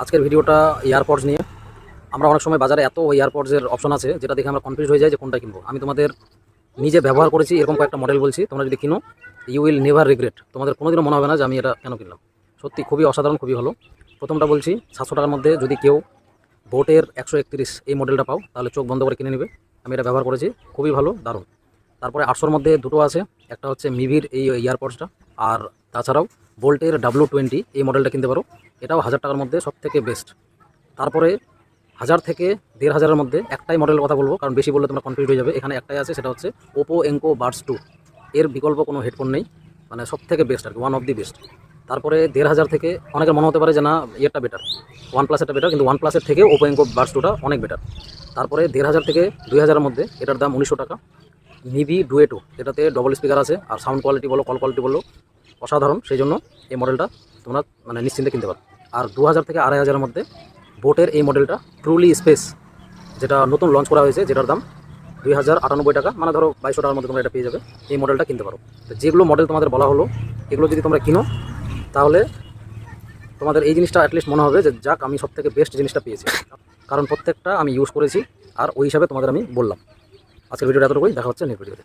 আজকের ভিডিওটা এয়ারপডস নিয়ে। আমরা অনেক সময় বাজারে এত এয়ারপডসের অপশন আছে, যেটা দেখে আমরা কনফিউজ হয়ে যাই যে কোনটা কিনবো। আমি তোমাদের নিজে ব্যবহার করেছি, এরকম কয়েকটা মডেল বলছি, তোমরা যদি কিনো ইউ উইল নেভার রিগ্রেট তোমাদের কোনোদিনও মনে হবে না যে আমি এটা কেন কিনলাম। সত্যি খুবই অসাধারণ, খুবই ভালো। প্রথমটা বলছি, সাতশো টাকার মধ্যে যদি কেউ বোটের একশো একত্রিশ এই মডেলটা পাও, তাহলে চোখ বন্ধ করে কিনে নেবে। আমি এটা ব্যবহার করেছি, খুবই ভালো, দারুণ। তারপরে আটশোর মধ্যে দুটো আছে, একটা হচ্ছে মিভির এই ইয়ারপডসটা আর তাছাড়াও বোল্টের ডাব্লু টোয়েন্টি এই মডেলটা কিনতে পারো। এটাও হাজার টাকার মধ্যে সব থেকে বেস্ট তারপরে হাজার থেকে দেড় হাজারের মধ্যে একটাই মডেলের কথা বলব, কারণ বেশি বললে তোমরা কনফিউজ হয়ে যাবে। এখানে একটাই আছে, সেটা হচ্ছে ওপো এঙ্কো বাডস টু এর বিকল্প কোনো হেডফোন নেই মানে সব থেকে বেস্ট আর কি ওয়ান অফ দি বেস্ট তারপরে দেড় হাজার থেকে, অনেকের মনে হতে পারে যে না ইয়েরটা বেটার ওয়ান প্লাসেরটা বেটার কিন্তু ওয়ান প্লাসের থেকে ওপো এঙ্কো বাডস টুটা অনেক বেটার তারপরে দেড় হাজার থেকে দুই হাজারের মধ্যে, এটার দাম উনিশশো টাকা। নিভি ডুয়েটো এটাতে ডবল স্পিকার আছে, আর সাউন্ড কোয়ালিটি বলো কল কোয়ালিটি বলো, অসাধারণ। সেই জন্য এই মডেলটা তোমরা মানে নিশ্চিন্তে কিনতে পারো। আর দু হাজার থেকে আড়াই হাজারের মধ্যে বোটের এই মডেলটা ট্রুলি স্পেস যেটা নতুন লঞ্চ করা হয়েছে, যেটার দাম দুই হাজার আটানব্বই টাকা। মানে ধরো বাইশশো টাকার মধ্যে তোমরা এটা পেয়ে যাবে। এই মডেলটা কিনতে পারো। তো যেগুলো মডেল তোমাদের বলা হলো, এগুলো যদি তোমরা কিনো, তাহলে তোমাদের এই জিনিসটা অ্যাটলিস্ট মনে হবে যে, যাক, আমি সব থেকে বেস্ট জিনিসটা পেয়েছি। কারণ প্রত্যেকটা আমি ইউজ করেছি, আর ওই হিসাবে তোমাদের আমি বললাম। আজকের ভিডিওটা এতটুকুই। দেখা হচ্ছে নেক্সট ভিডিওতে